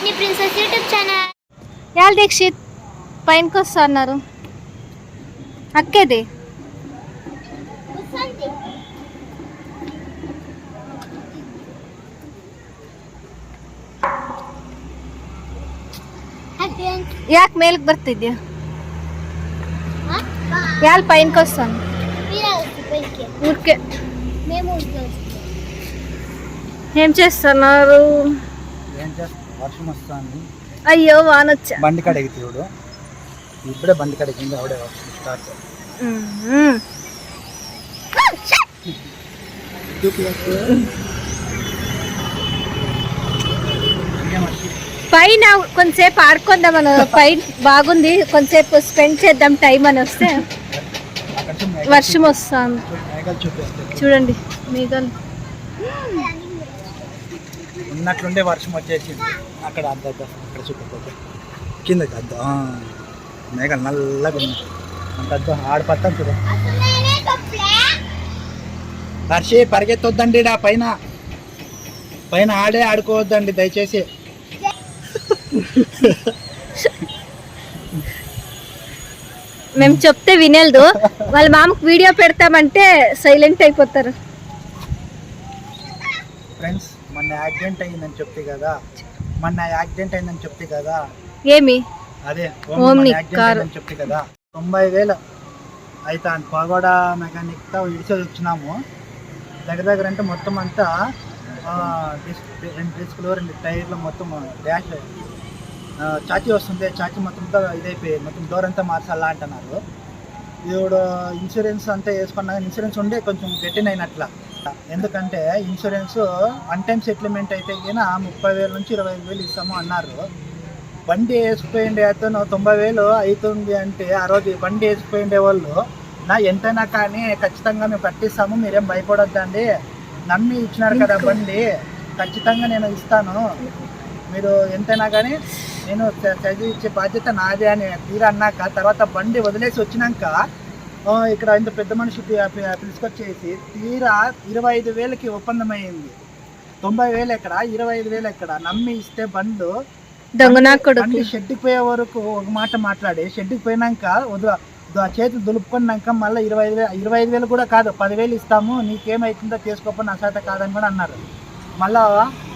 దీక్షిని princess YouTube channel యాల్ దీక్షిత్ పైనకి వస్తా అన్నారు అక్కేది ಯಾಕೆ ಮೇಲಕ್ಕೆ ಬರ್ತಿದ್ಯಾ ಯಾಲ್ పైనకి వస్తాను ఊరికే మేము ఊరికి వస్తాం. ఏం చేస్తున్నారు ఏం చేస్తా వర్షం వస్తుంది అయ్యో వానొచ్చా? బండి కడిగి చూడు ఇప్పుడే బండి కడిగింది ఆవిడే వర్షం స్టార్ట్. పైన కొంతసేపు ఆడుకుందాం అని పైన బాగుంది కొంతసేపు స్పెండ్ చేద్దాం టైం అని వస్తే వర్షం వస్తుంది. చూపిస్తుంది చూడండి మేఘాలు. ఉన్నట్లుండే వర్షం వచ్చేసింది. అక్కడ అద్ద అద్ద, అక్కడ చూపిపోతే కింద అద్ద మేఘాలు నల్లగా ఉన్నాయి. అంత అద్ద ఆడిపోతాం చూడు. హర్షి పరిగెత్తొద్దండి ఆ పైన. పైన ఆడే ఆడుకోవద్దండి దయచేసి. మేము చెప్తే వినేది వాళ్ళ మామకు వీడియో పెడతామంటే సైలెంట్ అయిపోతారు. ఫ్రెండ్స్ మొన్న యాక్సిడెంట్ అయిందని చెప్తే కదా మొన్న యాక్సిడెంట్ అయిందని చెప్తే కదా. ఏమి? అదే ఓమ్ని కారు. చెప్తే కదా. తొంభై వేలు అయితే పగోడ మెకానిక్తో ఇడిచేది వచ్చినాము. దగ్గర దగ్గర అంటే మొత్తం అంతా డిస్క్ రెండు డిస్కులు రెండు టైర్లు మొత్తం డాష్ చాచి వస్తుంది చాచి మొత్తం ఇదైపోయి మొత్తం డోర్ అంతా మార్చాలా అంటున్నారు. ఇప్పుడు ఇన్సూరెన్స్ అంతా వేసుకున్నా ఇన్సూరెన్స్ ఉండే కొంచెం గట్టిన అయినట్ల. ఎందుకంటే ఇన్సూరెన్స్ వన్ టైం సెటిల్మెంట్ అయితే కానీ ముప్పై వేల నుంచి ఇరవై ఐదు వేలు ఇస్తాము అన్నారు. బండి వేసిపోయిండే అతను తొంభై వేలు అవుతుంది అంటే ఆ రోజు బండి వేసిపోయిండే వాళ్ళు నా ఎంతైనా కానీ ఖచ్చితంగా మేము కట్టిస్తాము మీరేం భయపడొద్దండి. నమ్మి ఇచ్చినారు కదా బండి ఖచ్చితంగా నేను ఇస్తాను. మీరు ఎంతైనా కానీ నేను చ- చదివి ఇచ్చే బాధ్యత నాదే అని తీరా అన్నాక తర్వాత బండి వదిలేసి వచ్చినాక ఇక్కడ ఇంత పెద్ద మనిషి పిలుచుకొచ్చేసి తీరా ఇరవై ఐదు వేలకి ఒప్పందం అయ్యింది తొంభై వేలు ఎక్కడ ఇరవై ఐదు వేలు ఎక్కడ? నమ్మి ఇస్తే బండ్లు బండి షెడ్కి పోయే వరకు ఒక మాట మాట్లాడి షెడ్కి పోయినాక వదిల చేతులు దులుపుకున్నాక మళ్ళీ ఇరవై ఐదు వేలు ఇరవై ఐదు వేలు కూడా కాదు పదివేలు ఇస్తాము నీకేమైతుందో చేసుకోపో నా చేత కాదని కూడా అన్నారు. మళ్ళా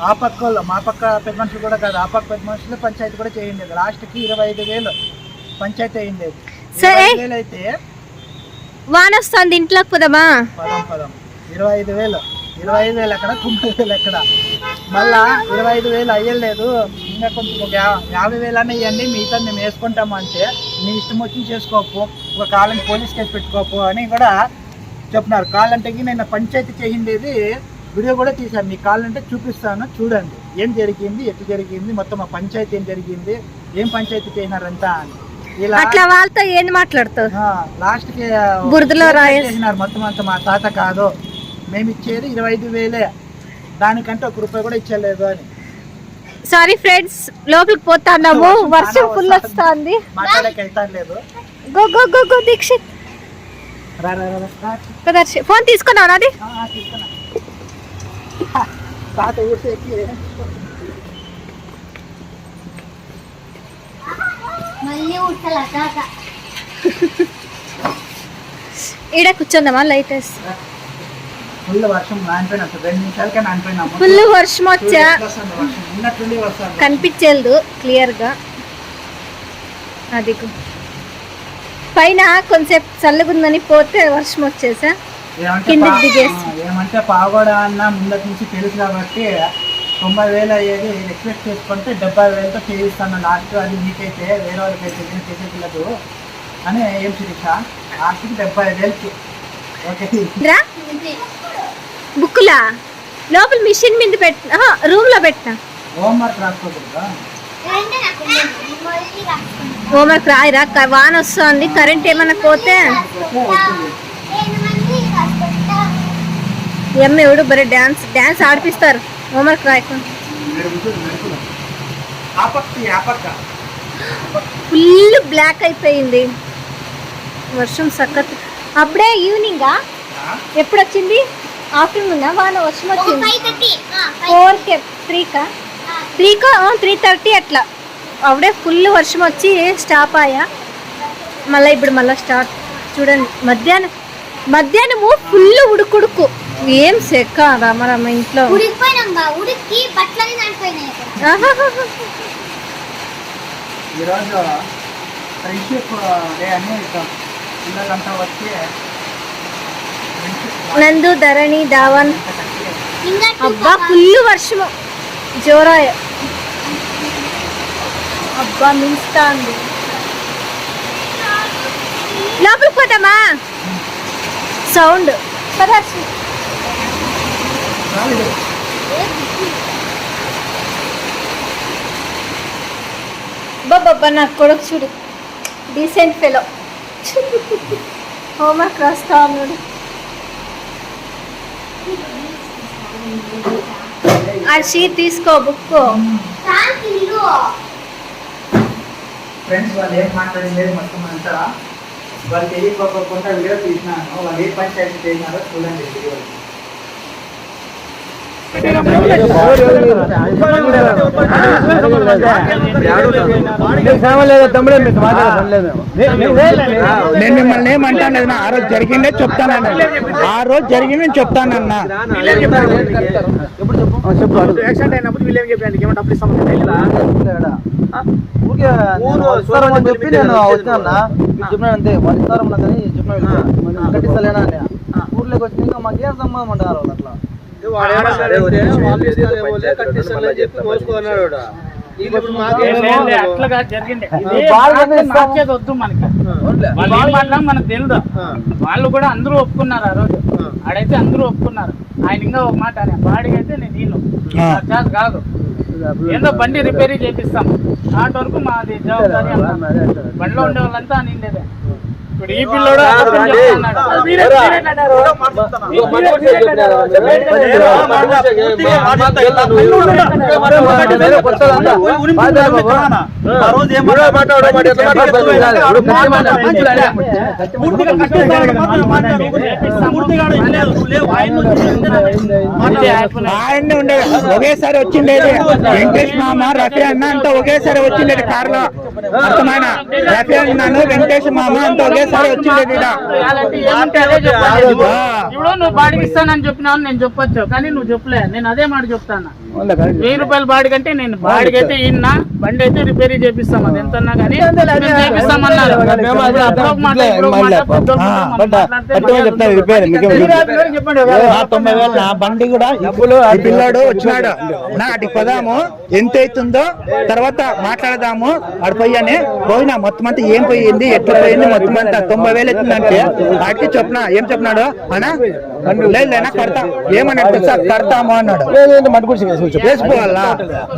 ఆ పక్క వాళ్ళు మా పక్క పెద్ద మనుషులు కూడా కాదు ఆ పక్క పెద్ద మనుషులు పంచాయతీ కూడా చేయండి లాస్ట్కి ఇరవై ఐదు వేలు పంచాయతీ అయ్యింది సరే. వేలు అయితే వాన వస్తుంది ఇంట్లోకి పోదామా? పదం పదం. ఇరవై ఐదు వేలు ఇరవై ఐదు వేలు ఎక్కడ? తొంభై వేలు ఎక్కడ? మళ్ళా ఇరవై ఐదు వేలు అయ్యలేదు. ఇంకా కొంచెం ఒక యాభై వేలు అన్న ఇవ్వండి మిగతా మేము వేసుకుంటాము అంటే నీ ఇష్టం వచ్చి చేసుకోపు ఒక కాలం పోలీస్ కేసు పెట్టుకోపు అని కూడా చెప్పినారు. కాలంటే నేను పంచాయతీ చేయిండేది వీడియో కూడా తీశాను. మీ కాలంటే చూపిస్తాను. చూడండి. ఏం జరిగింది? ఎట్లా జరిగింది? మొత్తం ఆ పంచాయతీ ఏం జరిగింది? ఏం పంచాయతీ చేసినారంతా అని. ఇలా అట్లా వాళ్ళతో ఏంది మాట్లాడుతావు? లాస్ట్కి బురదలో రాయేసి- చేసినారు? మొత్తం అంతా మా తాత కాదు. మేము ఇచ్చేది ఇరవై ఐదు వేలే. దానికంటే ఒక రూపాయి కూడా ఇచ్చలేదు అని. సారీ ఫ్రెండ్స్ లోపలికి పోతాన్నాము. వర్షం ఫుల్ వస్తుంది. లేదు go go go go Dixit. Phone తీసుకున్నావు నాది? తాత ఎక్కి మళ్ళీ ఉట్టల తాత ఈడ కూర్చుందామా లైట్ వేసి? ఫుల్ వర్షం ఫుల్ వర్షం వచ్చా? కనిపించేది క్లియర్గా అది పైన కొంచెంసేపు చల్లగుందని పోతే వర్షం వచ్చేసా? ఏమంటే పాగోడ అన్న ముందటి నుంచి తెలుసు కాబట్టి తొంభై వేలు అయ్యేది ఎక్స్పెక్ట్ చేసుకుంటే డెబ్బై వేలతో చేయిస్తాను. లాస్ట్ అది మీకైతే వేరే వాళ్ళకైతే ఏం చేసేట్లేదు అని ఏం శిరీష? లాస్ట్కి డెబ్బై వేలకి. ఓకే. బుక్కులా? లోపల మిషన్ మీద పెట్టిన రూమ్లో పెట్టిన హోంవర్క్ రాసుకోకూడదా? హోంవర్క్ రాయిరా వాన వస్తుంది. కరెంట్ ఏమైనా పోతే? ఈ అమ్మ ఎవడు బరే డాన్స్ డాన్స్ ఆడిపిస్తారు. హోంవర్క్ రాయకుండా. ఫుల్ బ్లాక్ అయిపోయింది. వర్షం సక్కత్ అప్పుడే ఈవినింగా ఎప్పుడు వచ్చింది ఆఫ్టర్నూన్ వాన వర్షం వచ్చింది. ఫోర్ కే త్రీ కా? త్రీకో త్రీ థర్టీ అట్లా. అప్పుడే ఫుల్ వర్షం వచ్చి స్టాప్ అయ్యా. మళ్ళీ ఇప్పుడు మళ్ళీ స్టార్ట్ చూడండి. మధ్యాహ్నం మధ్యాహ్నము ఫుల్ ఉడుకుడుకు. ఏం సెక్క రామరామ ఇంట్లో? ఉడికి. ఈరోజు ఫ్రెండ్షిప్ డే అని పిల్లలంతా వచ్చి నందు ధరణి ధావన్. అబ్బా. ఫుల్ వర్షము. జోరాయ. అబ్బా మించుతా ఉంది లోపలికి పోతామా? సౌండ్. బాబా నా కొడుకు చూడు. డీసెంట్ ఫెలో హోంవర్క్ రాస్తా ఉన్నాడు. ఆ షీట్ తీసుకో బుక్. ఫ్రెండ్స్ వాళ్ళు ఏం మాట్లాడింది మొత్తం అంతా. వాళ్ళు తెలియకోకుండా వీడియో తీసినాను. వాళ్ళు ఏ పంచాయతీ చేసినారో చూడండి వీడియో. నేను మిమ్మల్ని ఏమంటాను? ఆ రోజు జరిగిందే చెప్తానన్న. ఆ రోజు జరిగింది చెప్తానన్నా యాక్సిడెంట్ అయినప్పుడు వీళ్ళు ఏం చెప్పి నేను వచ్చినా మీకు చెప్పినాను అంతే వాళ్ళు కానీ చెప్పిన కట్టిస్తలేనా అని ఊర్లోకి వచ్చి ఇంకా మాకేం సంబంధం అంటారు వాళ్ళు అట్లా. జరిగింది. వద్దు మనకి. వాళ్ళు మనకు కూడా అందరూ ఒప్పుకున్నారు ఆ రోజు. ఆడైతే అందరూ ఒప్పుకున్నారు. ఆయన ఇంకా ఒక మాట అనే బాడిగైతే నేను నేను. నాకు చేత కాదు. ఏందో బండి రిపేరీ చేపిస్తాం. నాటి వరకు మాది జవాబారి అన్నారు. బండిలో ఉండే వాళ్ళంతా ఇప్పుడు ఈ పిల్లోడు. ఆయన్నే ఉండేది ఒకేసారి వచ్చిండేది వెంకటేష్ మామ రఫీ అన్న అంతా ఒకేసారి వచ్చిండేది కార్లో అర్థమైన రఫీ అన్నాను వెంకటేష్ మామ అంతా ఒకేసారి ఆ. ఇప్పుడు నువ్వు బాడికి ఇస్తానని చెప్పినావు నేను చెప్పొచ్చు. కానీ నువ్వు చెప్పలే. నేను అదే మాట చెప్తాను? వెయ్యి రూపాయల అంటే నేను బాడికి అయితే ఇన్నా బండి అయితే రిపేరీ చేపిస్తాం అది ఎంత కానీ చేపిస్తామన్నారు. తొంభై వేలు నా బండి కూడా పిల్లాడు వచ్చినాడు. నా అటు పదాము ఎంత అవుతుందో తర్వాత మాట్లాడదాము అటు పోయాని పోయినా మొత్తం అంతా ఏం పోయింది ఎట్లా పోయింది మొత్తం అంతా తొంభై వేలు అవుతుందంటే వాటికి చెప్పిన ఏం చెప్పినాడు? అనా లేదు. లేనా కడతా ఏమన్నాడు తెలుసా కడతాము అన్నాడు. వేసుకోవాలా?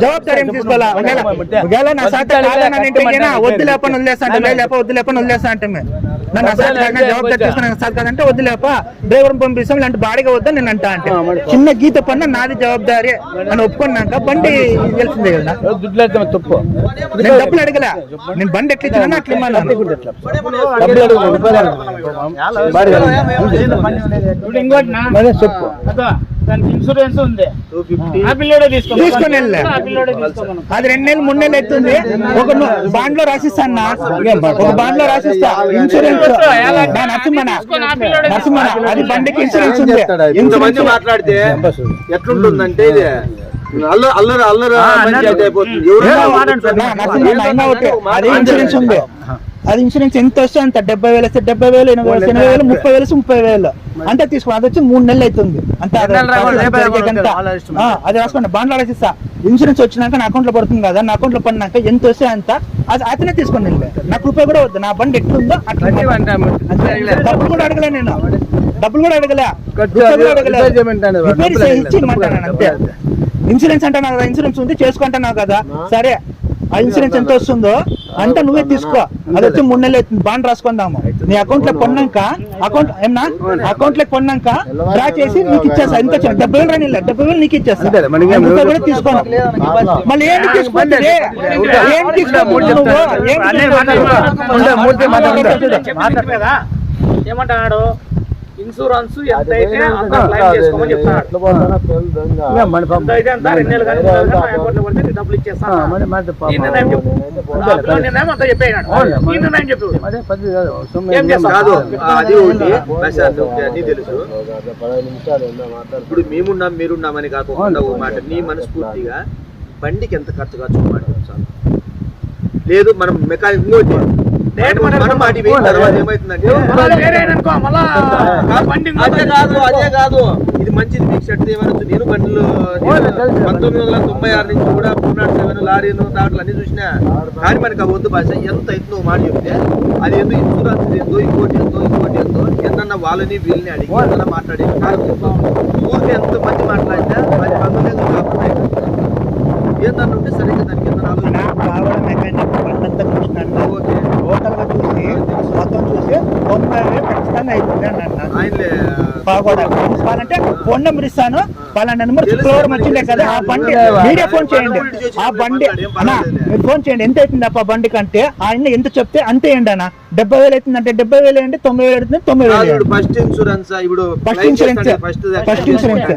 జవాబారి ఏం తీసుకోవాలా? ఒకవేళ నా సార్ కాదనంటే వద్దు లేపని వదిలేస్తా అంటే లేదు లేప వద్దు లేపని వదిలేస్తా అంటే నన్ను అసలు కాకుండా జవాబారి తీసుకున్నాను సార్ కాదంటే వద్దు లేప. డ్రైవర్ పంపిస్తాం ఇలాంటి బాడిగా వద్దా నేను అంటా అంటే. చిన్న గీత పన్న నాది జవాబారి అని ఒప్పుకున్నాక బండి తెలిసిందే కదా. తప్పు. నేను డబ్బులు అడగలే. నేను బండి ఎట్లా ఇచ్చినా అట్లా ఇమ్మన్నాను చెప్పు. అదో, దానికి ఇన్సూరెన్స్ ఉంది. అది రెండు నెలలు మూడు నెలలు అవుతుంది. ఒక బాండ్లో రాసిస్తా అన్న. ఒక బాండ్లో రాసిస్తా ఇన్సూరెన్స్ నరసింహన నరసింహన అది బండికి ఇన్సూరెన్స్ ఉంది. ఇంతమంది ఇన్సూరెన్స్ మాట్లాడితే ఎట్లుంటుందంటే ఇది? అల్లరి అల్లరి అయిపోతుంది. ఇన్సూరెన్స్ ఉంది. అది ఇన్సూరెన్స్ ఎంత వస్తే అంత డెబ్బై వేలు వస్తే డెబ్బై వేలు ఎనభై వేలు ఎనభై వేలు ముప్పై వేలు ముప్పై వేలు. అంతే తీసుకో అది వచ్చి మూడు నెలలు అవుతుంది. అంతే అది రాసుకోండి. బాండ్లో రాసిస్తా ఇన్సూరెన్స్ వచ్చినాక నా అకౌంట్లో పడుతుంది కదా నా అకౌంట్లో పడినాక ఎంత వస్తే అంత అది అతనే వెళ్ళే. నాకు రూపాయి కూడా వద్దు. నా బండి ఎట్లుందో అట్లా. డబ్బులు కూడా అడగలే నేను. డబ్బులు కూడా అడగలే. అంతే. ఇన్సూరెన్స్ అంటున్నావు కదా ఇన్సూరెన్స్ ఉంది చేసుకుంటున్నావు కదా. సరే. ఆ ఇన్సూరెన్స్ ఎంత వస్తుందో అంటే నువ్వే తీసుకో. అది వచ్చి మూడు నెలలు అవుతుంది. బాండ్ రాసుకుందాము. నీ అకౌంట్లో కొన్నాక అకౌంట్ ఏమన్నా? అకౌంట్లో కొన్నాక డ్రా చేసి నీకు ఇచ్చేస్తా. ఎంత వచ్చా డెబ్బై వేలు రాని డెబ్బై వేలు నీకు ఇచ్చేస్తా. కూడా తీసుకోను మళ్ళీ తీసుకోండి ఏం నువ్వు కదా ఏమంటాడు? ఇన్సూరెన్స్ ఎంత అయితే అంత చేసుకోమని చెప్తున్నాడు. డబ్బులు ఇచ్చేస్తాను ఆ, మరి మాట పాపం. ఈ నిర్ణయం చెప్పు? ఆ పిల్లోడి నిర్ణయం అంతా చెప్పేయనాడు ఈ నిర్ణయం చెప్పు? అదే పద్ధతి కాదు. సొమ్ము ఏం చేస్తావు? కాదు. ఆ, అది ఒకటి. ప్రశాంత్ ఓకే, అన్నీ తెలుసు. ఇప్పుడు మేమున్నాం మీరున్నామని కాకుండా ఓ మాట. నీ మనస్ఫూర్తిగా బండికి ఎంత ఖర్చు ఖర్చు మాట లేదు మనం మెకానిక్ రేటు మనం అటు పోయిన తర్వాత ఏమవుతుందంటే అదే కాదు అదే కాదు. ఇది మంచిది మీకు సెట్ చేయమనొచ్చు. నేను బండ్లు పంతొమ్మిది వందల తొంభై ఆరు నుంచి కూడా పునాడు సెవెన్ లారీలు దాంట్లో అన్ని చూసినా. కానీ మనకి ఆ వద్దు భాష. ఎంత నువ్వు మాట చెప్తే అది ఏందో ఇన్సూరెన్స్ ఏందో ఇంకోటి ఏందో ఇంకోటి ఏందో ఎంతన్నా వాళ్ళని వీళ్ళని అడిగి మాట్లాడి ఊరికి ఎంత మంది కాకుండా ఏందన్నా ఉంటే సరిగ్గా దానికి ఎంత నా ఆలోచన పావడ మెకానిక్ బండంతా చూసినాను ఓకే. టోటల్గా చూసి మొత్తం చూసి తొంభై వేలు ఖచ్చితంగా అవుతుంది అన్నాను ఆయనలే పాగోడ అంటే ఫోన్ నెంబర్ ఇస్తాను పలానా నెంబర్ శుక్రవారం వచ్చిండే కదా ఆ బండి మీరే ఫోన్ చేయండి. ఆ బండి అన్నా మీరు ఫోన్ చేయండి. ఎంత అవుతుంది అప్ప బండి కంటే? ఆయన ఎంత చెప్తే అంతే వేయండి అన్న. డెబ్బై వేలు అవుతుందంటే డెబ్బై వేలు వేయండి తొంభై వేలు అవుతుంది తొంభై వేలు ఫస్ట్ ఇన్సూరెన్స్ ఇప్పుడు ఫస్ట్ ఇన్సూరెన్స్. First insurance.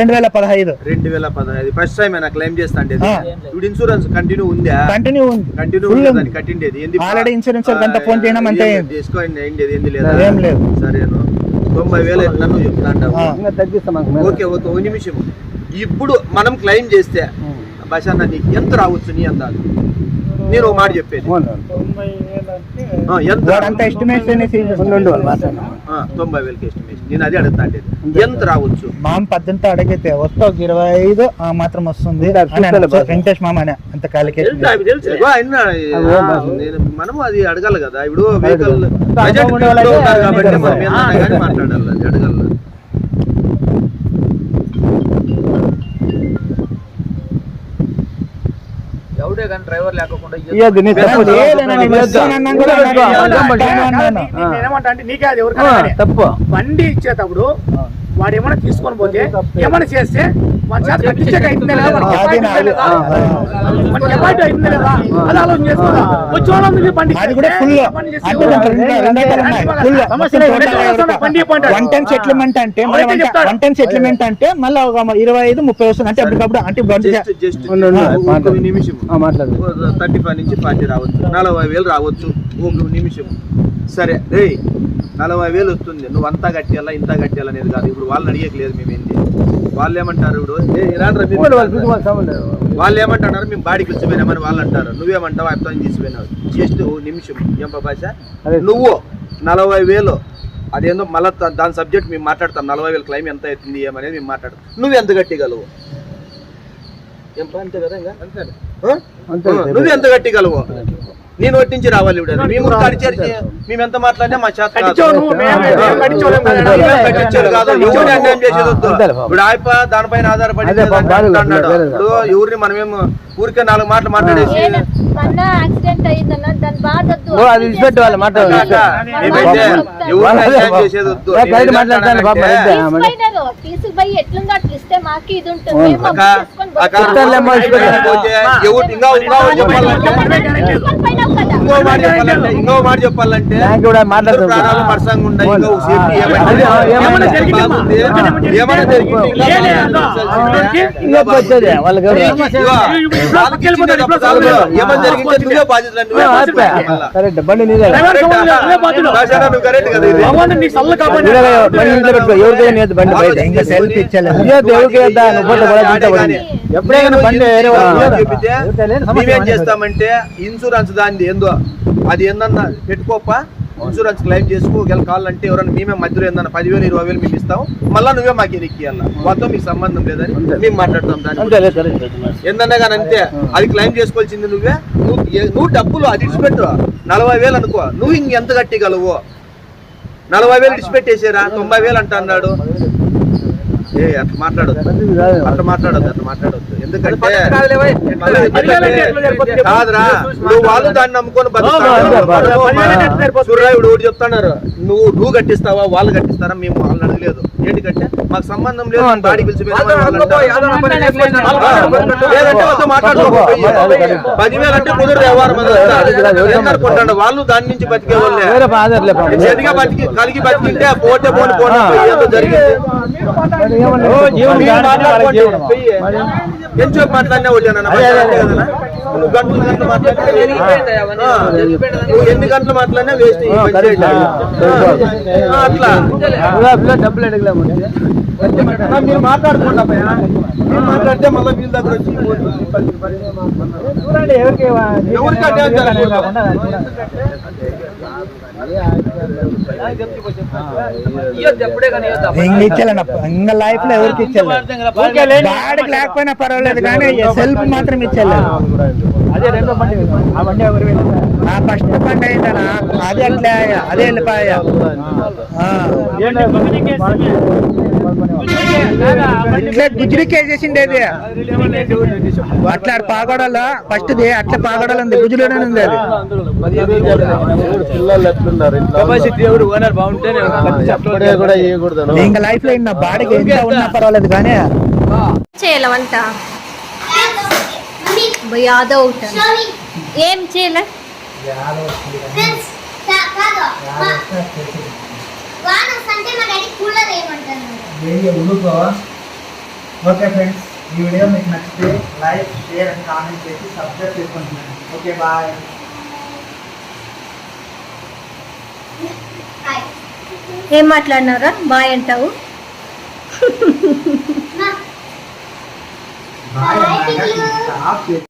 రెండు వేల పదహైదు. రెండు వేల పదహైదు. ఫస్ట్ టైం అయినా క్లెయిమ్ చేస్తా అంటే. ఇప్పుడు ఇన్సూరెన్స్ కంటిన్యూ ఉందా? కంటిన్యూ ఉంది. కంటిన్యూ ఉంది. దాన్ని కట్టిండేది. ఏంది వాళ్ళకి అంతా phone చేయడం అంతే ఏంది లేదా? ఏం లేదు. సరేను. తొంభై వేలు. ఇంకా తగ్గిస్తాం. ఓకే ఓకే ఒక నిమిషం. ఇప్పుడు మనం క్లెయిమ్ చేస్తే బషాన్న నీకు ఎంత రావచ్చు నీ అందాలు? నేను ఒక మాట చెప్పేది. ఎంత? ఎస్టిమేషన్ తొంభై వేలకి ఎస్టిమేషన్ నేను అదే అడుగుతా ఎంత రావచ్చు? మామ పద్దెంతో అడిగితే వస్తా ఒక ఇరవై ఐదు ఆ మాత్రం వస్తుంది. వెంకటేష్ మామ అనే అంత తెలుసు? నేను- మనము అది అడగాలి కదా. ఇప్పుడు వెహికల్ కాబట్టి. మనం అడగాలి. నేనేమంటా అంటే నీకే అది ఎవరికైనా బండి ఇచ్చేటప్పుడు వాడు ఏమైనా తీసుకొని పోతే ఏమైనా చేస్తే మన చేత కట్టించాక లేదా? మన కెపాసిటీ లేదా? అది ఆలోచన చేసుకోదా వచ్చే. వన్ సెటిల్మెంట్ అంటే. వన్ సెటిల్మెంట్ అంటే మళ్ళీ ఒక ఇరవై ఐదు ముప్పై వస్తుంది. అంటే అప్పటికప్పుడు అంటే మాట్లాడు. థర్టీ ఫైవ్ నుంచి ఫార్టీ రావచ్చు. నలభై వేలు రావచ్చు. ఒక నిమిషం. సరే రే నలభై వేలు వస్తుంది. నువ్వు అంతా కట్టేయాలా ఇంత కట్టేయాలా అనేది కాదు. ఇప్పుడు వాళ్ళని అడిగేకి లేదు మేము ఏంది వాళ్ళు ఏమంటారు ఇప్పుడు? "ఏ, ఇలాంటి మీరు వాళ్ళు ఏమంటున్నారు మేము బాడీకి వచ్చిపోయినామని వాళ్ళు అంటారు. నువ్వేమంటావు అర్థం తీసిపోయినావు జస్ట్ నిమిషం. ఏం అదే. నువ్వు నలభై వేలు అదేందో మళ్ళీ దాని సబ్జెక్ట్ మేము మాట్లాడతాం. నలభై వేలు క్లైమ్ ఎంత అవుతుంది ఏమనేది మేము మాట్లాడతాం. నువ్వు ఎంత కట్టగలవు. నువ్వు ఎంత కట్టగలవు నేను ఒట్టించి రావాలి ఇప్పుడు మేము మేము ఎంత మాట్లాడినా మా చేత కాదు. ఎవరిని అన్యాయం చేసేది వద్దు. ఇప్పుడు ఆయప్ప దానిపైన ఆధారపడి అన్నాడు ఇప్పుడు ఎవరిని మనమేం ఊరికే నాలుగు మాటలు మాట్లాడేసి ఎవరు ఇంకా ఇంకా మాట చెప్పాలంటే ఇంకో మాట చెప్పాలంటే ప్రాణాలు ఇంకా సేఫ్టీ ఏమైనా జరిగింది. ఏమైనా జరిగింది? బండి నీదే. పెట్టుకో ఎవరికైనా బండి బయట? ఇంకా సెల్ఫ్ ఇచ్చలేదు ఇయ్యొద్దు, ఎప్పుడైనా మేమేం చేస్తామంటే ఇన్సూరెన్స్ దాన్ని ఏందో అది ఏందన్నా పెట్టుకోపా? ఇన్సూరెన్స్ క్లెయిమ్ చేసుకో ఒకవేళ కావాలంటే ఎవరైనా మేమే మధ్యలో ఏందన్నా పదివేలు ఇరవై వేలు మేము ఇస్తాం. మళ్ళీ నువ్వే మాకు ఎనిక్కియాల మొత్తం మీకు సంబంధం లేదని మేము మాట్లాడతాం దాని. ఏందన్నా కానీ అంతే. అది క్లెయిమ్ చేసుకోవాల్సింది నువ్వే. నువ్వు నువ్వు డబ్బులు అది ఇడిచిపెట్టు నలభై వేలు అనుకో. నువ్వు ఇంకెంత కట్టగలవు? నలభై వేలు ఇడిచిపెట్టేసారా? తొంభై వేలు అంట అన్నాడు. ఏ అట్లా మాట్లాడొద్దు. అట్లా మాట్లాడొద్దు అట్లా మాట్లాడొద్దు. ఎందుకంటే ఎందుకంటే కాదురా ఇప్పుడు వాళ్ళు దాన్ని నమ్ముకొని సూర్యరాయుడు ఒకటి చెప్తున్నారు? నువ్వు నువ్వు కట్టిస్తావా వాళ్ళు కట్టిస్తారా? మేము వాళ్ళని అడగలేదు. ఏంటి కట్టే? మాకు సంబంధం లేదు. బాడీ పోయి. పదివేలు అంటే కుదరదు వ్యవహారం వాళ్ళు దాని నుంచి బతికే వాళ్ళే. చెదిగా బతికి కలిగి బతికింటే పోతే పోని ఏదో జరిగింది. జీవనం జీవనం. నువ్వు గంటలు గంటలు నువ్వు ఎన్ని గంటలు మాట్లాడినా వేస్ట్. అట్లా. డబ్బులు అడగలేము. మీరు మాట్లాడుకోండి అబ్బాయి. మీరు మాట్లాడితే మళ్ళీ వీళ్ళ దగ్గర వచ్చి చూడండి ఎవరికి ఎవరికి. ఇంక లైఫ్లో ఎవరికి లేకపోయినా పర్వాలేదు కానీ సెల్ఫ్ మాత్రం ఇచ్చేయాలి అదే రెండో బండి ఆ బండి ఎవరు ఆ ఫస్ట్ బండి అయిందనా అదే అట్లా అదే వెళ్ళిపోయా. ఇట్లా గుజరికి వేసేసిండేది అట్లా పాగోడలో ఫస్ట్ అట్లా పాగోడలో ఉంది గుజులోనే ఉంది అది. పిల్లలు ఎట్లున్నారు కెపాసిటీ ఎవరు? ఓనర్ బాగుంటేనే కూడా ఇవ్వకూడదు ఇంకా లైఫ్లో ఇంకా బాడీకి ఎంత ఉన్నా పర్వాలేదు కానీ. చేయాల వంట మమ్మీ బై యాదవ్ ఉంటాను షోని ఏం చేయలే ఫ్రెండ్స్ కా- కాదు మా- వాన వస్తుంటే మా డాడీ కూలర్ ఏమంటున్నారు ఓకే ఫ్రెండ్స్ ఈ వీడియో మీకు నచ్చితే లైక్ షేర్ అండ్ కామెంట్ చేసి సబ్స్క్రైబ్ చేసుకుంటున్నాను ఓకే బాయ్. హాయ్ ఏం మాట్లాడినారా బాయ్ అంటావు? బాయ్